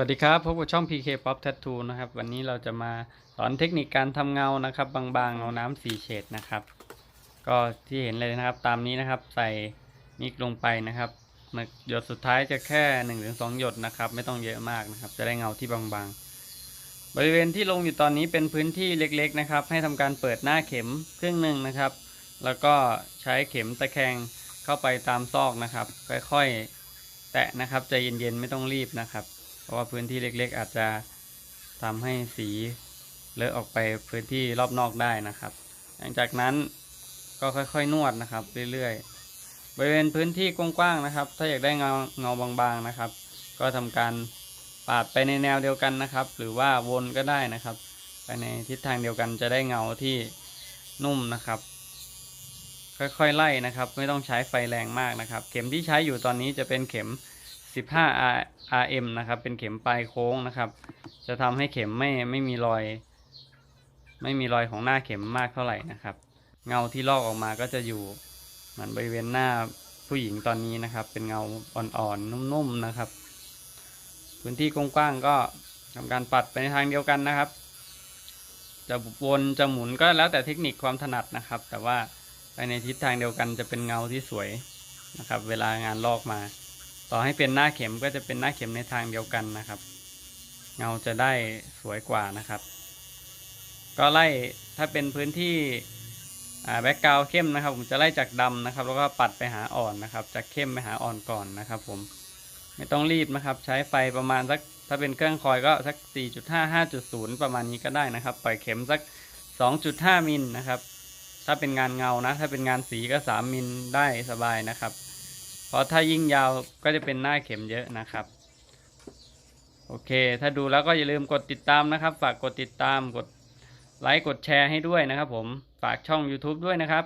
วัสดีครับพบกับช่อง PK Pop Tattoo นะครับ วันนี้เราจะมาสอนเทคนิคการทำเงานะครับ บางๆเงาน้ำสีเฉดนะครับ ก็ที่เห็นเลยนะครับ ตามนี้นะครับ ใส่นิกลงไปนะครับหมึกหยดสุดท้ายจะแค่1นถึงสหยดนะครับ ไม่ต้องเยอะมากนะครับ จะได้เงาที่บางๆ บริเวณที่ลงอยู่ตอนนี้เป็นพื้นที่เล็กๆนะครับ ให้ทำการเปิดหน้าเข็มครึ่งหนึ่งนะครับ แล้วก็ใช้เข็มตะแคงเข้าไปตามซอกนะครับ ค่อยๆ แตะนะครับใจเย็นๆไม่ต้องรีบนะครับ เพราะว่าพื้นที่เล็กๆ อาจจะทำให้สีเลอะออกไปพื้นที่รอบนอกได้นะครับ หลังจากนั้นก็ค่อยๆนวดนะครับเรื่อยๆ บริเวณพื้นที่กว้างๆนะครับ ถ้าอยากได้เงาเงาบางๆนะครับ ก็ทำการปาดไปในแนวเดียวกันนะครับ หรือว่าวนก็ได้นะครับไปในทิศทางเดียวกันจะได้เงาที่นุ่มนะครับ ค่อยๆไล่นะครับ ไม่ต้องใช้ไฟแรงมากนะครับ เข็มที่ใช้อยู่ตอนนี้จะเป็นเข็ม 15 RM นะครับ เป็นเข็มปลายโค้งนะครับ จะทำให้เข็มไม่ไม่มีรอย ไม่มีรอยของหน้าเข็มมากเท่าไหร่นะครับ เงาที่ลอกออกมาก็จะอยู่เหมือนบริเวณหน้าผู้หญิงตอนนี้นะครับ เป็นเงาอ่อนๆนุ่มๆนะครับ พื้นที่กว้างๆก็ทำการปัดไปในทางเดียวกันนะครับ จะวนจะหมุนก็แล้วแต่เทคนิคความถนัดนะครับ แต่ว่าไปในทิศทางเดียวกันจะเป็นเงาที่สวยนะครับ เวลางานลอกมา ต่อให้เป็นหน้าเข็มก็จะเป็นหน้าเข็มในทางเดียวกันนะครับ เงาจะได้สวยกว่านะครับ ก็ไล่ถ้าเป็นพื้นที่แบ็กกราวเข้มนะครับ ผมจะไล่จากดำนะครับ แล้วก็ปัดไปหาอ่อนนะครับ จากเข้มไปหาอ่อนก่อนนะครับ ผมไม่ต้องรีบนะครับ ใช้ไฟประมาณสักถ้าเป็นเครื่องคอยก็สัก 4.5 5.0 ประมาณนี้ก็ได้นะครับ ปล่อยเข็มสัก 2.5 มิลนะครับ ถ้าเป็นงานเงานะ ถ้าเป็นงานสีก็ 3 มิลได้สบายนะครับ เพราะถ้ายิ่งยาวก็จะเป็นหน้าเข็มเยอะนะครับ โอเค ถ้าดูแล้วก็อย่าลืมกดติดตามนะครับ ฝากกดติดตามกดไลค์กดแชร์ให้ด้วยนะครับผม ฝากช่อง YouTube ด้วยนะครับ